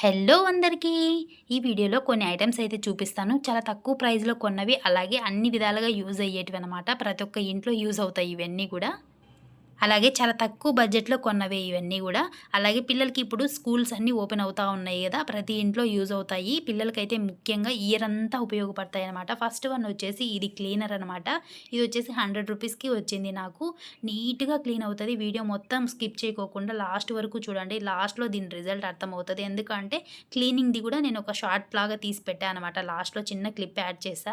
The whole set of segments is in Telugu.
హలో అందరికీ. ఈ వీడియోలో కొన్ని ఐటమ్స్ అయితే చూపిస్తాను. చాలా తక్కువ ప్రైస్లో కొన్నవి అలాగే అన్ని విధాలుగా యూజ్ అయ్యేటివి అనమాట ప్రతి ఒక్క ఇంట్లో యూజ్ అవుతాయి ఇవన్నీ కూడా. అలాగే చాలా తక్కువ బడ్జెట్లో కొన్నవే ఇవన్నీ కూడా. అలాగే పిల్లలకి ఇప్పుడు స్కూల్స్ అన్నీ ఓపెన్ అవుతూ ఉన్నాయి కదా ప్రతి ఇంట్లో యూజ్ అవుతాయి. పిల్లలకైతే ముఖ్యంగా ఇయర్ అంతా ఉపయోగపడతాయి అనమాట ఫస్ట్ వన్ వచ్చేసి ఇది క్లీనర్ అనమాట ఇది వచ్చేసి హండ్రెడ్ రూపీస్కి వచ్చింది నాకు. నీట్గా క్లీన్ అవుతుంది. వీడియో మొత్తం స్కిప్ చేయకోకుండా లాస్ట్ వరకు చూడండి. లాస్ట్లో దీని రిజల్ట్ అర్థమవుతుంది. ఎందుకంటే క్లీనింగ్ది కూడా నేను ఒక షార్ట్ లాగా తీసి పెట్టాను అనమాట లాస్ట్లో చిన్న క్లిప్ యాడ్ చేసా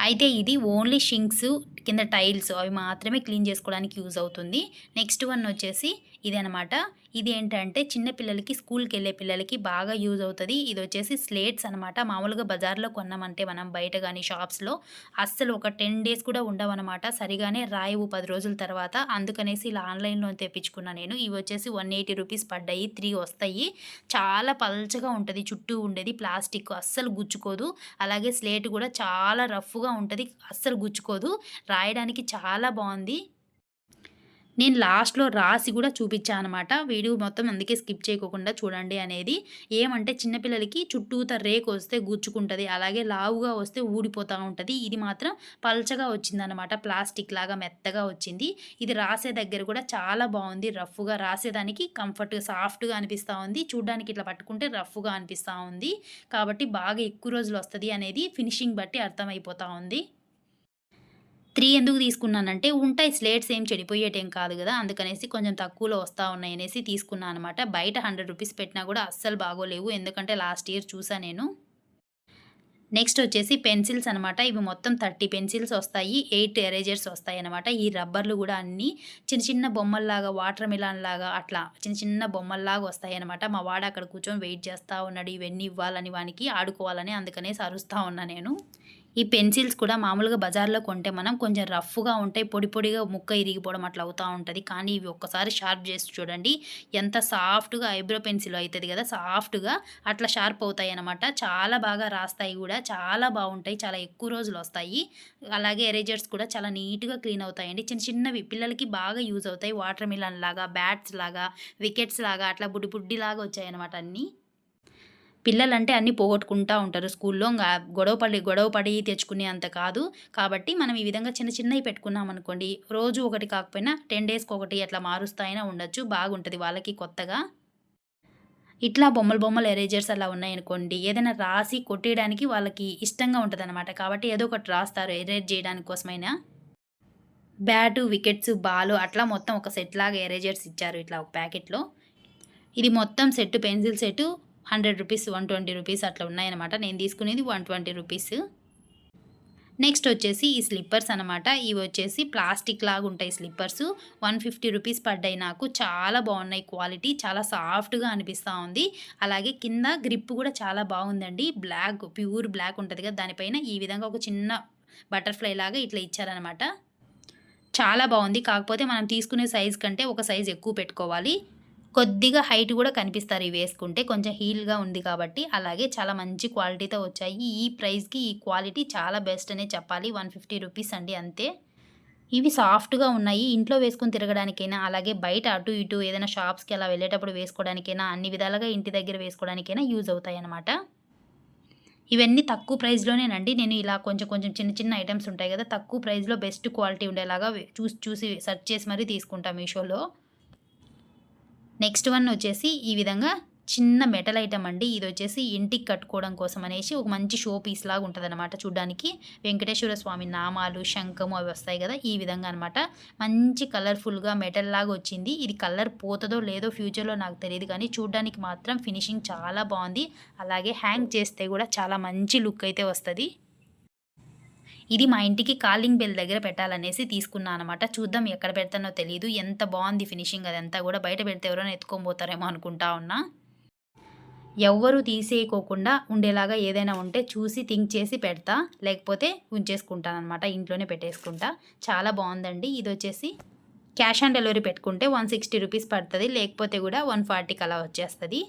అయితే ఇది ఓన్లీ షింక్స్ కింద టైల్స్ అవి మాత్రమే క్లీన్ చేసుకోవడానికి యూజ్ అవుతుంది. నెక్స్ట్ వన్ వచ్చేసి ఇది అనమాట ఇది ఏంటంటే చిన్న పిల్లలకి స్కూల్కి వెళ్ళే పిల్లలకి బాగా యూజ్ అవుతుంది. ఇది వచ్చేసి స్లేట్స్ అనమాట మామూలుగా బజార్లో కొన్నామంటే మనం బయట కానీ షాప్స్లో అస్సలు ఒక టెన్ డేస్ కూడా ఉండవన్నమాట. సరిగానే రాయవు పది రోజుల తర్వాత. అందుకనేసి ఇలా ఆన్లైన్లో తెప్పించుకున్నా నేను. ఇవి వచ్చేసి వన్ ఎయిటీ రూపీస్ పడ్డాయి త్రీ వస్తాయి. చాలా పల్చగా ఉంటుంది చుట్టూ ఉండేది ప్లాస్టిక్ అస్సలు గుచ్చుకోదు. అలాగే స్లేట్ కూడా చాలా రఫ్గా ఉంటుంది అస్సలు గుచ్చుకోదు. రాయడానికి చాలా బాగుంది. నేను లాస్ట్లో రాసి కూడా చూపించాను అనమాట వీడియో మొత్తం అందుకే స్కిప్ చేయకుండా చూడండి అనేది. ఏమంటే చిన్నపిల్లలకి చుట్టూత రేకు వస్తే గుచ్చుకుంటుంది అలాగే లావుగా వస్తే ఊడిపోతూ ఉంటుంది. ఇది మాత్రం పల్చగా వచ్చిందనమాట ప్లాస్టిక్ లాగా మెత్తగా వచ్చింది. ఇది రాసే దగ్గర కూడా చాలా బాగుంది రఫ్గా రాసేదానికి కంఫర్ట్గా సాఫ్ట్గా అనిపిస్తూ ఉంది. చూడ్డానికి ఇట్లా పట్టుకుంటే రఫ్గా అనిపిస్తూ ఉంది. కాబట్టి బాగా ఎక్కువ రోజులు వస్తుంది అనేది ఫినిషింగ్ బట్టి అర్థమైపోతూ ఉంది. త్రీ ఎందుకు తీసుకున్నానంటే ఉంటాయి స్లేట్స్ ఏం చెడిపోయేటేం కాదు కదా అందుకనేసి కొంచెం తక్కువలో వస్తూ ఉన్నాయి అనేసి తీసుకున్నాను అనమాట బయట హండ్రెడ్ రూపీస్ పెట్టినా కూడా అస్సలు బాగోలేవు ఎందుకంటే లాస్ట్ ఇయర్ చూసా నేను. నెక్స్ట్ వచ్చేసి పెన్సిల్స్ అనమాట ఇవి మొత్తం థర్టీ పెన్సిల్స్ వస్తాయి ఎయిట్ ఎరేజర్స్ వస్తాయి అనమాట ఈ రబ్బర్లు కూడా అన్నీ చిన్న చిన్న బొమ్మల్లాగా వాటర్ మిలాన్ లాగా అట్లా చిన్న చిన్న బొమ్మల్లాగా వస్తాయి అనమాట మా వాడు అక్కడ కూర్చొని వెయిట్ చేస్తూ ఉన్నాడు ఇవన్నీ ఇవ్వాలని వానికి ఆడుకోవాలని అందుకనేసి అరుస్తూ ఉన్నా నేను. ఈ పెన్సిల్స్ కూడా మామూలుగా బజార్లో కొంటే మనం కొంచెం రఫ్గా ఉంటాయి పొడి పొడిగా ముక్క ఇరిగిపోవడం అట్లా అవుతూ ఉంటుంది. కానీ ఇవి ఒక్కసారి షార్ప్ చేసి చూడండి ఎంత సాఫ్ట్గా ఐబ్రో పెన్సిల్ అవుతుంది కదా సాఫ్ట్గా అట్లా షార్ప్ అవుతాయి అనమాట చాలా బాగా రాస్తాయి కూడా చాలా బాగుంటాయి చాలా ఎక్కువ రోజులు వస్తాయి. అలాగే ఎరేజర్స్ కూడా చాలా నీట్గా క్లీన్ అవుతాయండి. చిన్న చిన్నవి పిల్లలకి బాగా యూజ్ అవుతాయి. వాటర్ మిలన్ లాగా బ్యాట్స్ లాగా వికెట్స్ లాగా అట్లా బుడ్డి బుడ్డి లాగా వచ్చాయి అనమాట అన్నీ. పిల్లలంటే అన్నీ పోగొట్టుకుంటూ ఉంటారు. స్కూల్లో గొడవ పడి గొడవ పడి తెచ్చుకునే అంత కాదు. కాబట్టి మనం ఈ విధంగా చిన్న చిన్నవి పెట్టుకున్నాం అనుకోండి రోజు ఒకటి కాకపోయినా టెన్ డేస్కి ఒకటి అట్లా మారుస్తాయినా ఉండొచ్చు. బాగుంటుంది వాళ్ళకి కొత్తగా. ఇట్లా బొమ్మలు బొమ్మలు ఎరేజర్స్ అలా ఉన్నాయనుకోండి ఏదైనా రాసి కొట్టేయడానికి వాళ్ళకి ఇష్టంగా ఉంటుంది అనమాట కాబట్టి ఏదో ఒకటి రాస్తారు ఎరేజ్ చేయడానికి కోసమైనా. బ్యాటు వికెట్స్ బాలు అట్లా మొత్తం ఒక సెట్ లాగా ఎరేజర్స్ ఇచ్చారు ఇట్లా ఒక ప్యాకెట్లో. ఇది మొత్తం set pencil set hundred rupees one twenty rupees అట్లా ఉన్నాయన్నమాట. నేను తీసుకునేది వన్ ట్వంటీ రూపీస్. నెక్స్ట్ వచ్చేసి ఈ స్లిప్పర్స్ అనమాట ఇవి వచ్చేసి ప్లాస్టిక్ లాగా ఉంటాయి స్లిప్పర్స్. వన్ ఫిఫ్టీ రూపీస్ పడ్డాయి నాకు. చాలా బాగున్నాయి క్వాలిటీ. చాలా సాఫ్ట్గా అనిపిస్తూ ఉంది. అలాగే కింద గ్రిప్ కూడా చాలా బాగుందండి. బ్లాక్ ప్యూర్ బ్లాక్ ఉంటుంది కదా దానిపైన ఈ విధంగా ఒక చిన్న బటర్ఫ్లై లాగా ఇట్లా ఇచ్చారనమాట చాలా బాగుంది. కాకపోతే మనం తీసుకునే సైజ్ కంటే ఒక సైజ్ ఎక్కువ పెట్టుకోవాలి. కొద్దిగా హైట్ కూడా కనిపిస్తారు ఇవి వేసుకుంటే. కొంచెం హీల్గా ఉంది కాబట్టి. అలాగే చాలా మంచి క్వాలిటీతో వచ్చాయి. ఈ ప్రైస్కి ఈ క్వాలిటీ చాలా బెస్ట్ అనే చెప్పాలి. వన్ ఫిఫ్టీ రూపీస్ అండి అంతే. ఇవి సాఫ్ట్గా ఉన్నాయి. ఇంట్లో వేసుకుని తిరగడానికైనా అలాగే బయట అటు ఇటు ఏదైనా షాప్స్కి అలా వెళ్ళేటప్పుడు వేసుకోవడానికైనా అన్ని విధాలుగా ఇంటి దగ్గర వేసుకోవడానికైనా యూజ్ అవుతాయి అన్నమాట. ఇవన్నీ తక్కువ ప్రైస్లోనేనండి నేను ఇలా కొంచెం కొంచెం చిన్న చిన్న ఐటమ్స్ ఉంటాయి కదా తక్కువ ప్రైస్లో బెస్ట్ క్వాలిటీ ఉండేలాగా చూసి చూసి సెర్చ్ చేసి మరీ తీసుకుంటాం మీషోలో. నెక్స్ట్ వన్ వచ్చేసి ఈ విధంగా చిన్న మెటల్ ఐటమ్ అండి. ఇది వచ్చేసి ఇంటికి కట్టుకోవడం కోసం అనేసి ఒక మంచి షో పీస్ లాగా ఉంటుంది అనమాట చూడ్డానికి. వెంకటేశ్వర స్వామి నామాలు శంఖము అవి వస్తాయి కదా ఈ విధంగా అనమాట మంచి కలర్ఫుల్గా మెటల్ లాగా వచ్చింది. ఇది కలర్ పోతుందో లేదో ఫ్యూచర్లో నాకు తెలియదు కానీ చూడ్డానికి మాత్రం ఫినిషింగ్ చాలా బాగుంది. అలాగే హ్యాంగ్ చేస్తే కూడా చాలా మంచి లుక్ అయితే వస్తుంది. ఇది మా ఇంటికి కాలింగ్ బెల్ దగ్గర పెట్టాలనేసి తీసుకున్నాను అనమాట చూద్దాం ఎక్కడ పెడతానో తెలియదు ఎంత బాగుంది ఫినిషింగ్ అదంతా కూడా. బయట పెడితే ఎవరైనా ఎత్తుకొని అనుకుంటా ఉన్నా. ఎవ్వరూ తీసేయకోకుండా ఉండేలాగా ఏదైనా ఉంటే చూసి థింక్ చేసి పెడతా. లేకపోతే ఉంచేసుకుంటాను అనమాట ఇంట్లోనే పెట్టేసుకుంటా. చాలా బాగుందండి. ఇది వచ్చేసి క్యాష్ ఆన్ డెలివరీ పెట్టుకుంటే వన్ సిక్స్టీ రూపీస్ పడుతుంది. లేకపోతే కూడా వన్ ఫార్టీకి అలా వచ్చేస్తుంది.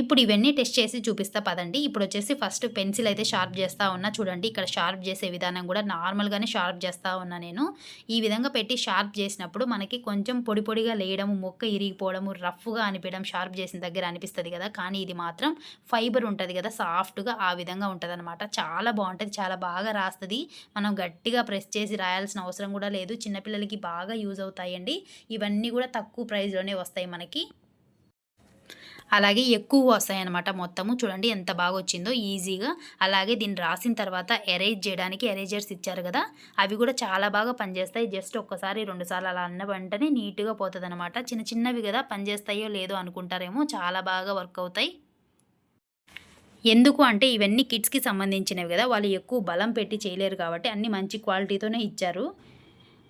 ఇప్పుడు ఇవన్నీ టెస్ట్ చేసి చూపిస్తా పదండి. ఇప్పుడు వచ్చేసి ఫస్ట్ పెన్సిల్ అయితే షార్ప్ చేస్తూ ఉన్నా చూడండి ఇక్కడ షార్ప్ చేసే విధానం కూడా నార్మల్గానే షార్ప్ చేస్తూ ఉన్నా నేను. ఈ విధంగా పెట్టి షార్ప్ చేసినప్పుడు మనకి కొంచెం పొడి పొడిగా లేయడము మొక్క ఇరిగిపోవడము రఫ్గా అనిపించడం షార్ప్ చేసిన దగ్గర అనిపిస్తుంది కదా. కానీ ఇది మాత్రం ఫైబర్ ఉంటుంది కదా సాఫ్ట్గా ఆ విధంగా ఉంటుంది చాలా బాగుంటుంది చాలా బాగా రాస్తుంది. మనం గట్టిగా ప్రెస్ చేసి రాయాల్సిన అవసరం కూడా లేదు. చిన్నపిల్లలకి బాగా యూజ్ అవుతాయండి. ఇవన్నీ కూడా తక్కువ ప్రైస్లోనే వస్తాయి మనకి. అలాగే ఎక్కువ వస్తాయన్నమాట మొత్తము. చూడండి ఎంత బాగా వచ్చిందో ఈజీగా. అలాగే దీన్ని రాసిన తర్వాత ఎరేజ్ చేయడానికి ఎరేజర్స్ ఇచ్చారు కదా అవి కూడా చాలా బాగా పనిచేస్తాయి. జస్ట్ ఒక్కసారి రెండుసార్లు అలా అన్న వెంటనే నీట్గా పోతుంది అనమాట చిన్న చిన్నవి కదా పనిచేస్తాయో లేదో అనుకుంటారేమో చాలా బాగా వర్క్ అవుతాయి. ఎందుకు అంటే ఇవన్నీ కిడ్స్కి సంబంధించినవి కదా వాళ్ళు ఎక్కువ బలం పెట్టి చేయలేరు కాబట్టి అన్ని మంచి క్వాలిటీతోనే ఇచ్చారు.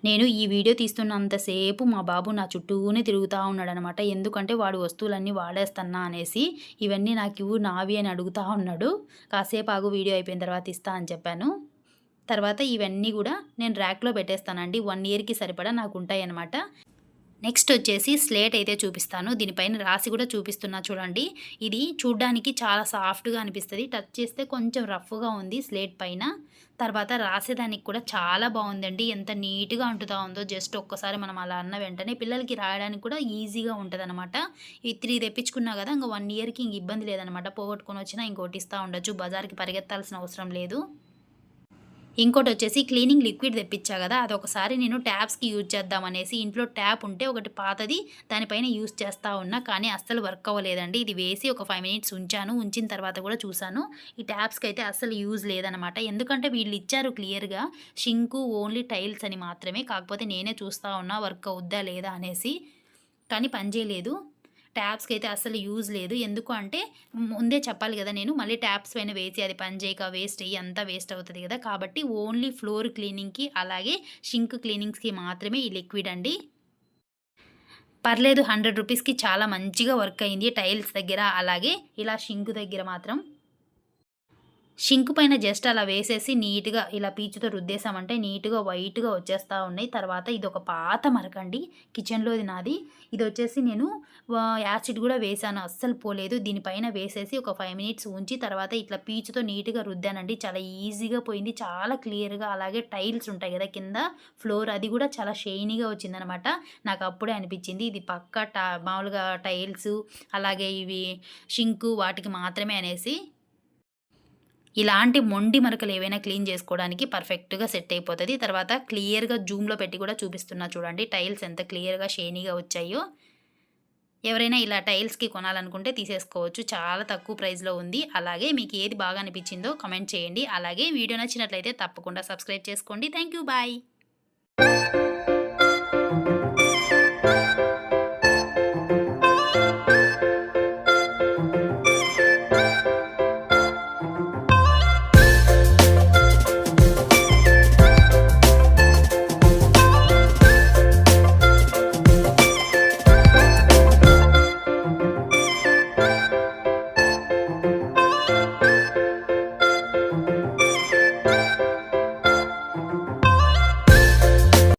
నేను ఈ వీడియో తీస్తున్నంతసేపు మా బాబు నా చుట్టూనే తిరుగుతూ ఉన్నాడనమాట. ఎందుకంటే వాడు వస్తువులన్నీ వాడేస్తున్నా అనేసి ఇవన్నీ నాకు ఇవ్వు నావి అని అడుగుతూ ఉన్నాడు. కాసేపు ఆగు వీడియో అయిపోయిన తర్వాత ఇస్తా అని చెప్పాను. తర్వాత ఇవన్నీ కూడా నేను ర్యాక్లో పెట్టేస్తానండి. వన్ ఇయర్కి సరిపడా నాకు ఉంటాయి అనమాట నెక్స్ట్ వచ్చేసి స్లేట్ అయితే చూపిస్తాను. దీనిపైన రాసి కూడా చూపిస్తున్నా చూడండి. ఇది చూడ్డానికి చాలా సాఫ్ట్గా అనిపిస్తుంది. టచ్ చేస్తే కొంచెం రఫ్గా ఉంది స్లేట్ పైన. తర్వాత రాసేదానికి కూడా చాలా బాగుందండి. ఎంత నీట్గా అంటుతా ఉందో జస్ట్ ఒక్కసారి మనం అలా అన్న వెంటనే పిల్లలకి రాయడానికి కూడా ఈజీగా ఉంటుంది అనమాట ఈ త్రీ తెప్పించుకున్నా కదా ఇంకా వన్ ఇయర్కి ఇంక ఇబ్బంది లేదనమాట పోగొట్టుకొని వచ్చినా ఇంకోటి ఇస్తూ ఉండొచ్చు. బజార్కి పరిగెత్తాల్సిన అవసరం లేదు. ఇంకోటి వచ్చేసి క్లీనింగ్ లిక్విడ్ తెప్పించా కదా అది ఒకసారి నేను ట్యాప్స్కి యూజ్ చేద్దామనేసి ఇంట్లో ట్యాప్ ఉంటే ఒకటి పాతది దానిపైన యూజ్ చేస్తూ ఉన్నా కానీ అస్సలు వర్క్ అవ్వలేదండి. ఇది వేసి ఒక ఫైవ్ మినిట్స్ ఉంచాను ఉంచిన తర్వాత కూడా చూశాను. ఈ ట్యాప్స్కి అయితే అస్సలు యూజ్ లేదనమాట. ఎందుకంటే వీళ్ళు ఇచ్చారు క్లియర్గా షింకు ఓన్లీ టైల్స్ అని మాత్రమే కాకపోతే నేనే చూస్తూ ఉన్నా వర్క్ అవుద్దా లేదా అనేసి కానీ పనిచేయలేదు ట్యాప్స్కి అయితే అసలు యూజ్ లేదు. ఎందుకు అంటే ముందే చెప్పాలి కదా నేను మళ్ళీ ట్యాప్స్ పైన వేసి అది పని చేయక వేస్ట్ అయ్యి అంతా వేస్ట్ అవుతుంది కదా. కాబట్టి ఓన్లీ ఫ్లోర్ క్లీనింగ్కి అలాగే షింక్ క్లీనింగ్స్కి మాత్రమే ఈ లిక్విడ్ అండి. పర్లేదు హండ్రెడ్ రూపీస్కి చాలా మంచిగా వర్క్ అయింది టైల్స్ దగ్గర అలాగే ఇలా షింక్ దగ్గర మాత్రం. షింక్ పైన జస్ట్ అలా వేసేసి నీట్గా ఇలా పీచుతో రుద్దేశామంటే నీట్గా వైట్గా వచ్చేస్తూ ఉన్నాయి. తర్వాత ఇది ఒక పాత మరకండి కిచెన్లోది నాది. ఇది వచ్చేసి నేను యాసిడ్ కూడా వేసాను. అస్సలు పోలేదు. దీనిపైన వేసేసి ఒక ఫైవ్ మినిట్స్ ఉంచి తర్వాత ఇట్లా పీచుతో నీట్గా రుద్దానండి. చాలా ఈజీగా పోయింది. చాలా క్లియర్గా అలాగే టైల్స్ ఉంటాయి కదా కింద ఫ్లోర్ అది కూడా చాలా షైనీగా వచ్చిందనమాట. నాకు అప్పుడే అనిపించింది. ఇది పక్క టా మామూలుగా టైల్స్ అలాగే ఇవి షింకు వాటికి మాత్రమే అనేసి ఇలాంటి మొండి మరకలు ఏవైనా క్లీన్ చేసుకోవడానికి పర్ఫెక్ట్గా సెట్ అయిపోతుంది. తర్వాత క్లియర్గా జూమ్లో పెట్టి కూడా చూపిస్తున్నా చూడండి. టైల్స్ ఎంత క్లియర్గా షేనీగా వచ్చాయో. ఎవరైనా ఇలా టైల్స్కి కొనాలనుకుంటే తీసేసుకోవచ్చు. చాలా తక్కువ ప్రైస్లో ఉంది. అలాగే మీకు ఏది బాగా అనిపించిందో కమెంట్ చేయండి. అలాగే వీడియో నచ్చినట్లయితే తప్పకుండా సబ్స్క్రైబ్ చేసుకోండి. Thank you bye.